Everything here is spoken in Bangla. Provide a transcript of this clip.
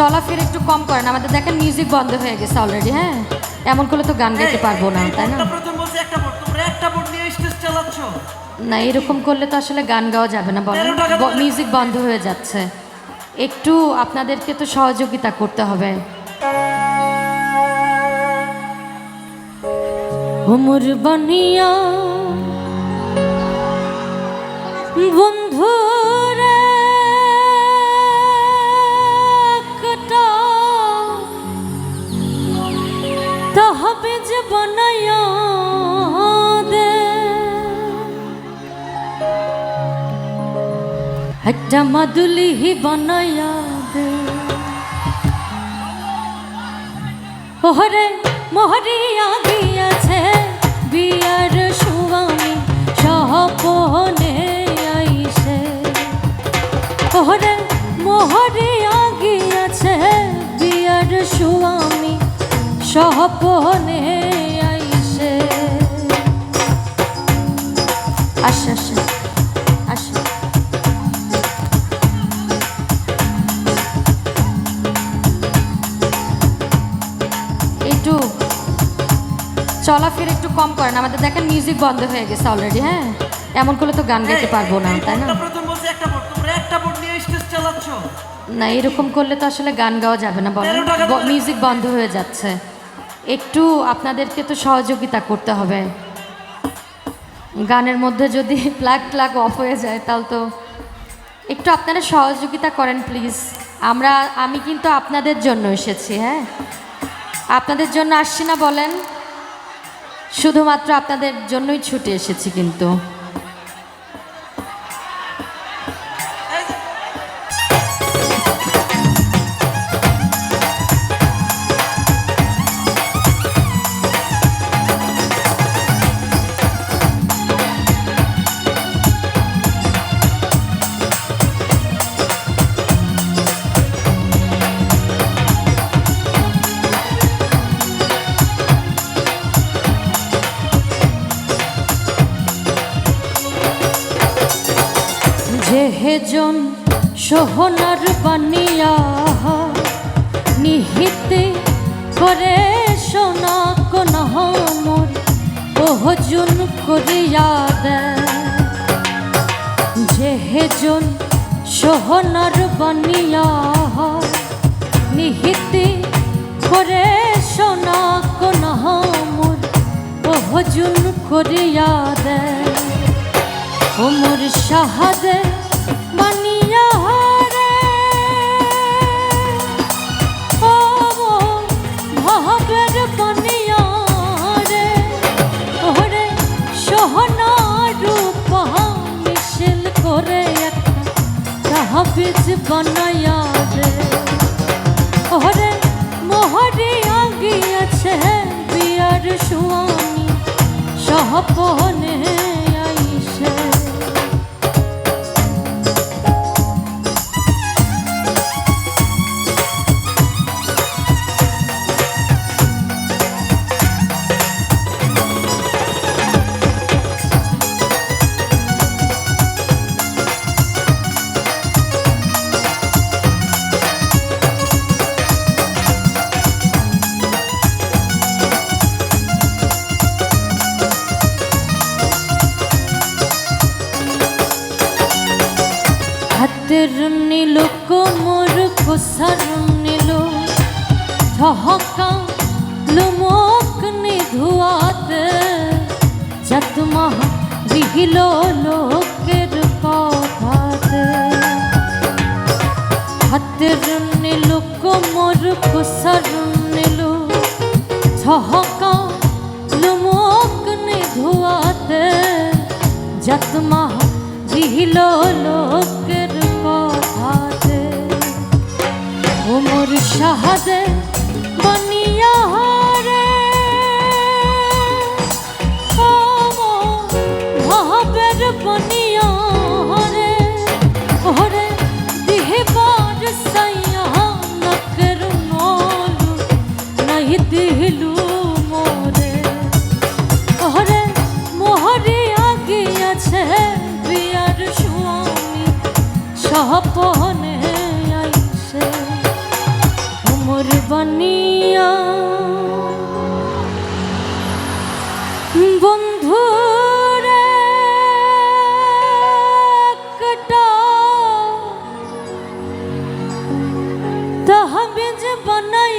চলাফেরা একটু কম করেন। আমাদের দেখেন মিউজিক বন্ধ হয়ে গেছে অলরেডি হ্যাঁ? এমন করলে তো গান গাইতে পারব না তাই না? একটা প্রথম বলছি একটা বোর্ড। তোমরা একটা বোর্ড নিয়ে স্টেজ চালাচ্ছ। না এরকম করলে তো আসলে গান গাওয়া যাবে না বলেন। মিউজিক বন্ধ হয়ে যাচ্ছে। একটু আপনাদেরকে তো সহযোগিতা করতে হবে। উমর বানিয়া একটা মাদুলি হি বানায়া দে। ওহরে মোহরিয়া গিয়াছে বিয়ার সুয়ামী সহপনে আইসে। ওহরে মোহরিয়া গিয়াছে বিয়ার সুয়ামী সহপনে চলাফেরা একটু কম করেন। আমাদের দেখেন মিউজিক বন্ধ হয়ে গেছে অলরেডি হ্যাঁ? এমন করলে তো গান গাইতে পারব না তাই না? না এরকম করলে তো আসলে গান গাওয়া যাবে না বলেন মিউজিক বন্ধ হয়ে যাচ্ছে। একটু আপনাদেরকে তো সহযোগিতা করতে হবে। গানের মধ্যে যদি প্লাগ প্লাগ অফ হয়ে যায় তাহলে তো একটু আপনারা সহযোগিতা করেন প্লিজ আমরা আমি কিন্তু আপনাদের জন্য এসেছি হ্যাঁ? আপনাদের জন্য আসছি না বলেন। শুধুমাত্র আপনাদের জন্যই ছুটে এসেছি কিন্তু। যেহেজন সোহনার বানিয়া নিহিতে করে সোনা কোন মোর ওহজুন করিয়া দেয়। যেহেজন সোহনার বানিয়া নিহিতে করে সোনা কোন মোর ওহজুন করিয়া দেয়। ওমর শাহাদে তাহাবিজ বানায়া রে ওরে মোহরে আগিয়াছে বিয়ার সুয়ানি সহপনে হাতের নীল, কোমর কোসার নীল। ঠহকা লুমক নিধুয়াতে যতমা বিহিল লোকের কথাতে। হাতের নীল, কোমর কোসার নীল। ঠহকা লুমক নিধুয়াতে যতমা বিহিল লোকের ওমর শাহাদে বানিয়া রে ওমর ভাবের বানিয়া রে ওরে দিহবার সাইয়া নকর মোলু নাই দিলু মোরে। ওরে মোহরে আগিয়াছে বিয়ার স্বামী সহপনে জানিয়া বন্ধু তাহা বীজ বানাই